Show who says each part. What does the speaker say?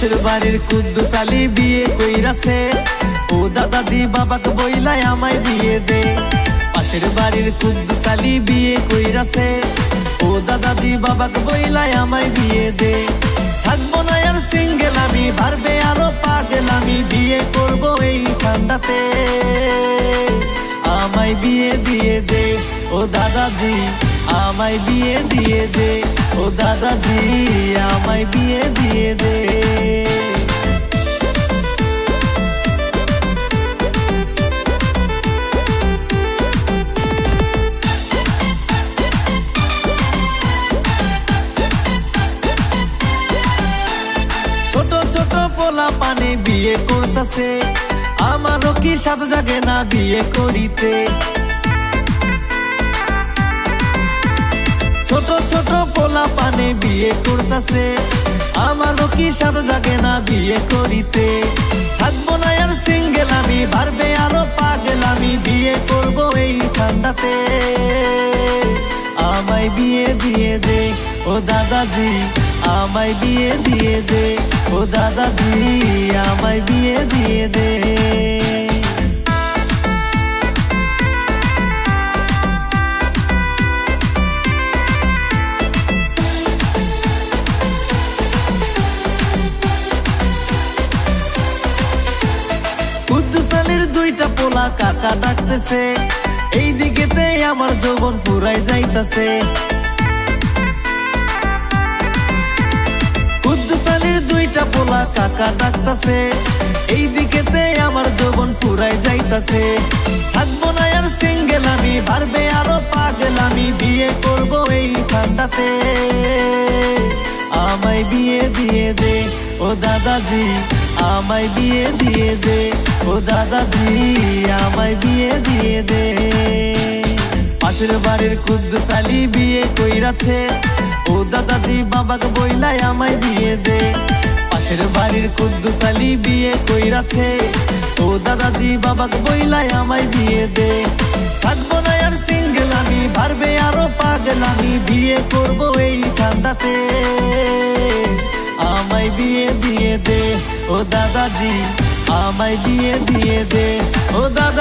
Speaker 1: পাশের বাড়ির কুদ্দুস আলী বিয়ে কইরাছে। ও দাদাজি বাবাকে বইলাই আমায় বিয়ে দে। পাশের বাড়ির কুদ্দুস আলী বিয়ে কইরাছে। ও দাদাজি বাবাকে বইলাই আমায় বিয়ে দে। থাকব না আর সিঙ্গেল আমি ভারবে আরও পাগেল আমি। বিয়ে করব এই ঠান্ডাতে। আমায় বিয়ে দিয়ে দে। ও দাদাজি আমায় বিয়ে দিয়ে দে। ও দাদাজি আমায় বিয়ে দিয়ে দে। ছোট ছোট পোলা পানি বিয়ে করতেছে। আমারও কি সাত জাগে না বিয়ে করিতে। পানে বিয়ে করতেছে। আমারও কি সাত জাগে না বিয়ে করিতে। থাকব না আর সিঙ্গেল আমি ভারবে আরও পাগেল আমি, বিয়ে করব এই ঠান্ডাতে। আমায় বিয়ে দিয়ে দে, ও দাদাজি, আমায় বিয়ে দিয়ে দে, ও দাদাজি, আমায় বিয়ে দিয়ে দে। দুইটা পোলা কাকা ডাকতেছে। এই দিকেতে আমার যৌবন পুরাই যাইতাছে। দুইটা পোলা কাকা ডাকতাছে। এই দিকেতে আমার যৌবন যাইতাছে। থাকব না আর সিঙ্গেল আমি ভারবে আরও পাগল আমি। বিয়ে করব এই ঠান্ডাতে। আমায় বিয়ে দিয়ে দে, ও দাদাজি। আমায় বিয়ে দিয়ে দে। ও দাদাজি, আমায় বিয়ে দিয়ে দে। পাশের বাড়ির কুদ্দুস আলী বিয়ে কইরাছে। ও দাদাজি বাবাকে বইলাই আমায় বিয়ে দে। পাশের বাড়ির কুদ্দুস আলী বিয়ে কইরাছে। ও দাদাজি বাবাকে বইলাই আমায় বিয়ে দে। থাকব না আর সিঙ্গেল আমি ভারবে আরও পাগল আমি। বিয়ে করব এই ঠান্ডাতে। আমায় বিয়ে দিয়ে দে। ও দাদাজি আমায় বিয়ে দিয়ে দে। ও দাদাজি